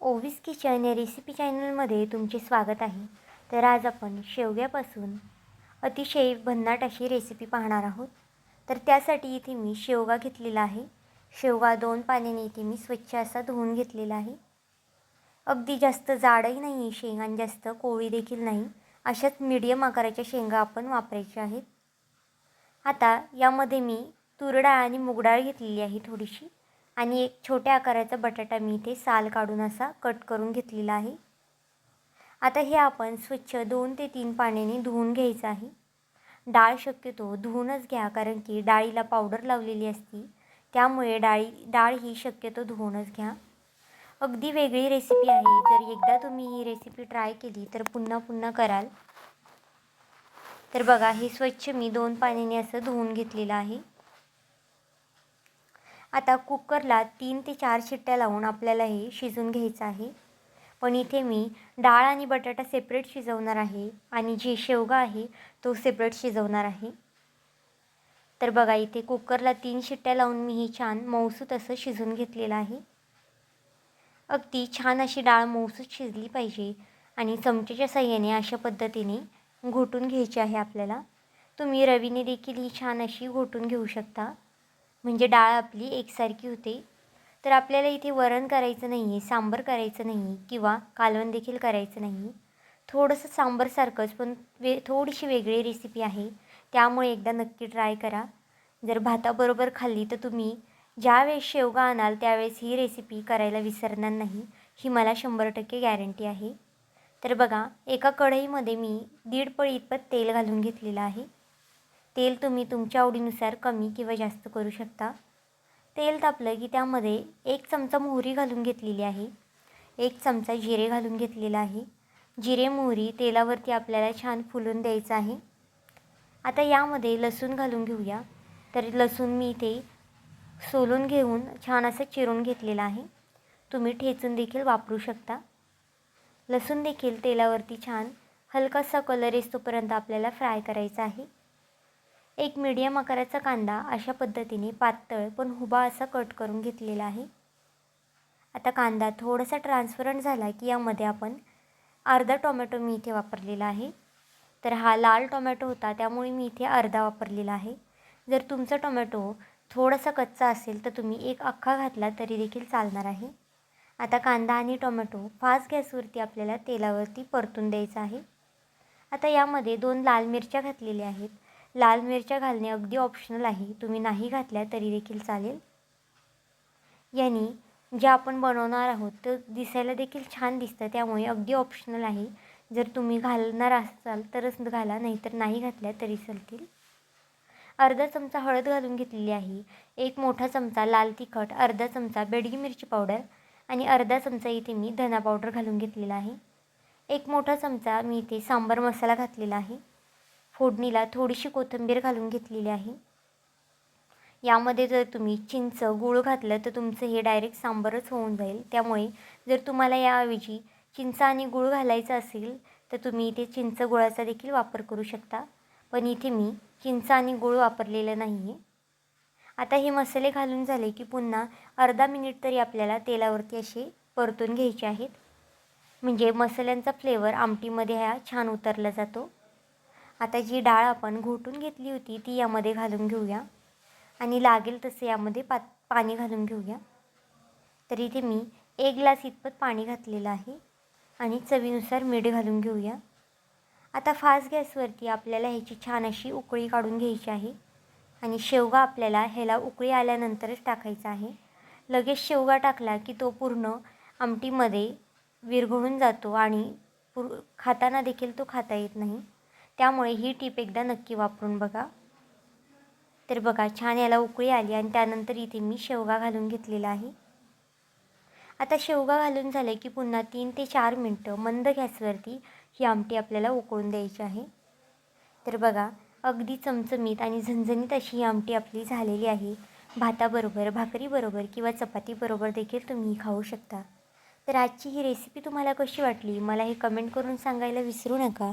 ओवीस kitchen या recipe चॅनलमध्ये तुमचे स्वागत आहे. तर आज आपण शेवग्यापासून अतिशय भन्नाट अशी रेसिपी पाहणार आहोत. तर त्यासाठी इथे मी शेवगा घेतलेला आहे. शेवगा दोन पाण्याने इथे मी स्वच्छ असा धुवून घेतलेला आहे. अगदी जास्त जाडही नाही शेंगा आणि जास्त कोळी देखील नाही. अशाच मीडियम आकाराच्या शेंगा आपण वापरायच्या आहेत. आता यामध्ये मी तूर डाळ आणि मुगडाळ घेतलेली आहे थोडीशी. आणि एक छोट्या आकाराचा बटाटा मी इथे साल काढून असा कट करून घेतलेला आहे. आता हे आपण स्वच्छ दोन ते तीन पाण्याने धुवून घ्यायचं आहे. डाळ शक्यतो धुवूनच घ्या कारण की डाळीला पावडर लावलेली असती. त्यामुळे डाळी डाळ ही शक्यतो धुवूनच घ्या. अगदी वेगळी रेसिपी आहे. जर एकदा तुम्ही ही रेसिपी ट्राय केली तर पुन्हा पुन्हा कराल. तर बघा हे स्वच्छ मी दोन पाण्याने असं धुवून घेतलेलं आहे. आता कुकरला तीन ते चार शिट्ट्या लावून आपल्याला हे शिजून घ्यायचं आहे. पण इथे मी डाळ आणि बटाटा सेपरेट शिजवणार आहे आणि जे शेवगा आहे तो सेपरेट शिजवणार आहे. तर बघा इथे कुकरला तीन शिट्ट्या लावून मी हे छान मऊसूत असं शिजून घेतलेलं आहे. अगदी छान अशी डाळ मऊसूत शिजली पाहिजे आणि चमच्याच्या साह्याने अशा पद्धतीने घोटून घ्यायची आहे आपल्याला. तुम्ही रवीने देखील ही छान अशी घोटून घेऊ शकता. म्हणजे डाळ आपली एकसारखी होते. तर आपल्याला इथे वरण करायचं नाही आहे सांबर करायचं नाही किंवा कालवण देखील करायचं नाही थोडंसं सांबरसारखंच पण वे थोडीशी वेगळी रेसिपी आहे. त्यामुळे एकदा नक्की ट्राय करा. जर भाताबरोबर खाल्ली तर तुम्ही ज्यावेळेस शेवगा आणाल त्यावेळेस ही रेसिपी करायला विसरणार नाही. ही मला शंभर टक्के गॅरंटी आहे. तर बघा एका कढईमध्ये मी दीड पळी इतपत तेल घालून घेतलेलं आहे. तेल तुम्ही तुमच्या आवडीनुसार कमी किंवा जास्त करू शकता. तेल तापलं की त्यामध्ये एक चमचा मोहरी घालून घेतलेली आहे. एक चमचा जिरे घालून घेतलेला आहे. जिरे मोहरी तेलावरती आपल्याला छान फुलून द्यायचं आहे. आता यामध्ये लसूण घालून घेऊया. तर लसूण मी इथे सोलून घेऊन छान असं चिरून घेतलेलं आहे. तुम्ही ठेचून देखील वापरू शकता. लसूण देखील तेलावरती छान हलकासा कलर येतोपर्यंत आपल्याला फ्राय करायचा आहे. एक मीडियम आकाराचा कांदा अशा पद्धतीने पातळ पण हुबा असा कट करून घेतलेला आहे. आता कांदा थोडासा ट्रान्सपरंट झाला की यामध्ये आपण अर्धा टोमॅटो मी इथे वापरलेला आहे. तर हा लाल टोमॅटो होता त्यामुळे मी इथे अर्धा वापरलेला आहे. जर तुमचा टोमॅटो थोडासा कच्चा असेल तर तुम्ही एक अख्खा घातला तरी देखील चालणार आहे. आता कांदा आणि टोमॅटो फास्ट गॅसवरती आपल्याला तेलावरती परतून द्यायचा आहे. आता यामध्ये दोन लाल मिरच्या घातलेल्या आहेत. लाल मिरच्या घालणे अगदी ऑप्शनल आहे. तुम्ही नाही घातल्या तरी देखील चालेल. यांनी ज्या आपण बनवणार आहोत तर दिसायला देखील छान दिसतं. त्यामुळे अगदी ऑप्शनल आहे. जर तुम्ही घालणार असाल तरच घाला नाहीतर नाही घातल्या तरी चालतील. अर्धा चमचा हळद घालून घेतलेली आहे. एक मोठा चमचा लाल तिखट अर्धा चमचा बेडगी मिरची पावडर आणि अर्धा चमचा इथे मी धना पावडर घालून घेतलेला आहे. एक मोठा चमचा मी इथे सांबार मसाला घातलेला आहे. फोडणीला थोडीशी कोथिंबीर घालून घेतलेली आहे. यामध्ये जर तुम्ही चिंच गूळ घातलं तर तुमचं हे डायरेक्ट सांबारच होऊन जाईल. त्यामुळे जर तुम्हाला याऐवजी चिंच आणि गूळ घालायचं असेल तर तुम्ही इथे चिंच गुळाचा देखील वापर करू शकता. पण इथे मी चिंच आणि गूळ वापरलेलं नाही आहे आता हे मसाले घालून झाले की पुन्हा अर्धा मिनिट तरी आपल्याला तेलावरती असे परतून घ्यायचे आहेत. म्हणजे मसाल्यांचा फ्लेवर आमटीमध्ये ह्या छान उतरला जातो. आता जी डाळ आपण घोटून घेतली होती ती यामध्ये घालून घेऊया. आणि लागेल तसे यामध्ये पा पाणी घालून घेऊया. तर इथे मी एक ग्लास इतपत पाणी घातलेलं आहे आणि चवीनुसार मीठ घालून घेऊया. आता फास्ट गॅसवरती आपल्याला ह्याची छान अशी उकळी काढून घ्यायची आहे. आणि शेवगा आपल्याला ह्याला उकळी आल्यानंतरच टाकायचा आहे. लगेच शेवगा टाकला की तो पूर्ण आमटीमध्ये विरघळून जातो आणि पुर खाताना देखील तो खाता येत नाही. त्यामुळे ही टीप एकदा नक्की वापरून बघा. तर बघा छान याला उकळी आली आणि त्यानंतर इथे मी शेवगा घालून घेतलेला आहे. आता शेवगा घालून झालं की पुन्हा तीन ते चार मिनटं मंद गॅसवरती ही आमटी आपल्याला उकळून द्यायची आहे. तर बघा अगदी चमचमीत आणि झणझणीत अशी ही आमटी आपली झालेली आहे. भाताबरोबर भाकरीबरोबर किंवा चपातीबरोबर देखील तुम्ही खाऊ शकता. तर आजची ही रेसिपी तुम्हाला कशी वाटली? मला हे कमेंट करून सांगायला विसरू नका.